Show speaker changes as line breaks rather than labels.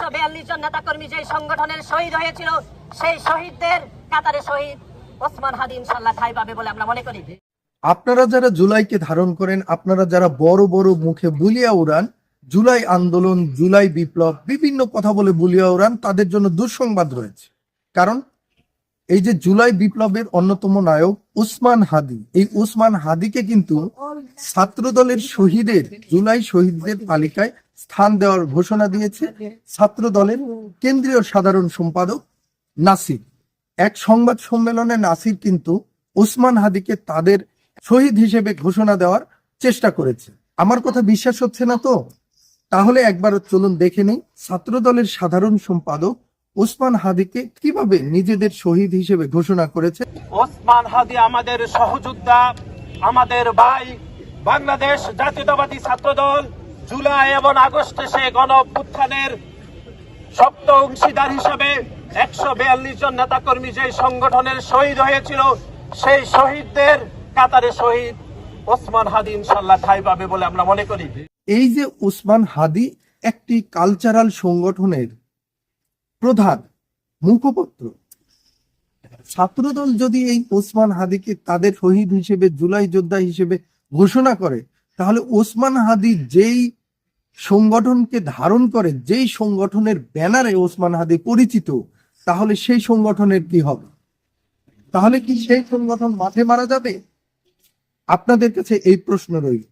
একশো বিয়াল্লিশ জন নেতা কর্মী যে সংগঠনের শহীদ হয়েছিল, সেই শহীদদের কাতারে শহীদ ওসমান হাদি ইনশাল্লাহ ঠাই পাবে বলে আমরা মনে করি।
আপনারা যারা জুলাইকে ধারণ করেন, আপনারা যারা বড় বড় মুখে বুলিয়া উড়ান, জুলাই আন্দোলন, জুলাই বিপ্লব, বিভিন্ন কথা বলে বুলিয়া উড়ান, তাদের জন্য দুঃসংবাদ রয়েছে। কারণ এই যে জুলাই বিপ্লবের অন্যতম নায়ক উসমান হাদি, এই উসমান হাদিকে কিন্তু ছাত্রদলের শহীদের, জুলাই শহীদদের তালিকায় স্থান দেওয়ার ঘোষণা দিয়েছে ছাত্র দলের কেন্দ্রীয় সাধারণ সম্পাদক নাসির। এক সংবাদ সম্মেলনে নাসির কিন্তু ওসমান হাদিকে তাদের শহীদ হিসেবে ঘোষণা দেওয়ার চেষ্টা করেছে। আমার কথা বিশ্বাস হচ্ছে না তো? তাহলে একবার চলুন দেখে নিই ছাত্র দলের সাধারণ সম্পাদক ওসমান হাদিকে কীভাবে নিজেদের শহীদ হিসেবে ঘোষণা করেছে।
ওসমান হাদি আমাদের সহযোদ্ধা, আমাদের ভাই, বাংলাদেশ জাতীয়তাবাদী ছাত্রদল জুলাই এবং আগস্টে সে গণ অভ্যুত্থানের সপ্ত অংশীদার হিসেবে একশো বিয়াল্লিশ জন নেতাকর্মী যে সংগঠনের শহীদ হয়েছিল, সেই শহীদদের কাতারে শহীদ ওসমান হাদি ইনশাল্লাহ ঠাই পাবে বলে আমরা মনে করি।
এই যে উসমান হাদি একটি কালচারাল সংগঠনের প্রধান মুখপত্র, ছাত্রদল যদি এই ওসমান হাদিকে তাদের শহীদ হিসেবে, জুলাই যোদ্ধা হিসেবে ঘোষণা করে, তাহলে ওসমান হাদি যেই সংগঠনকে ধারণ করে যেই সংগঠনের ব্যানারে ওসমান হাদি পরিচিত, তাহলে সেই সংগঠনের কি হবে? তাহলে কি সেই সংগঠন মাঠে মারা যাবে? আপনাদের কাছে এই প্রশ্ন রইল।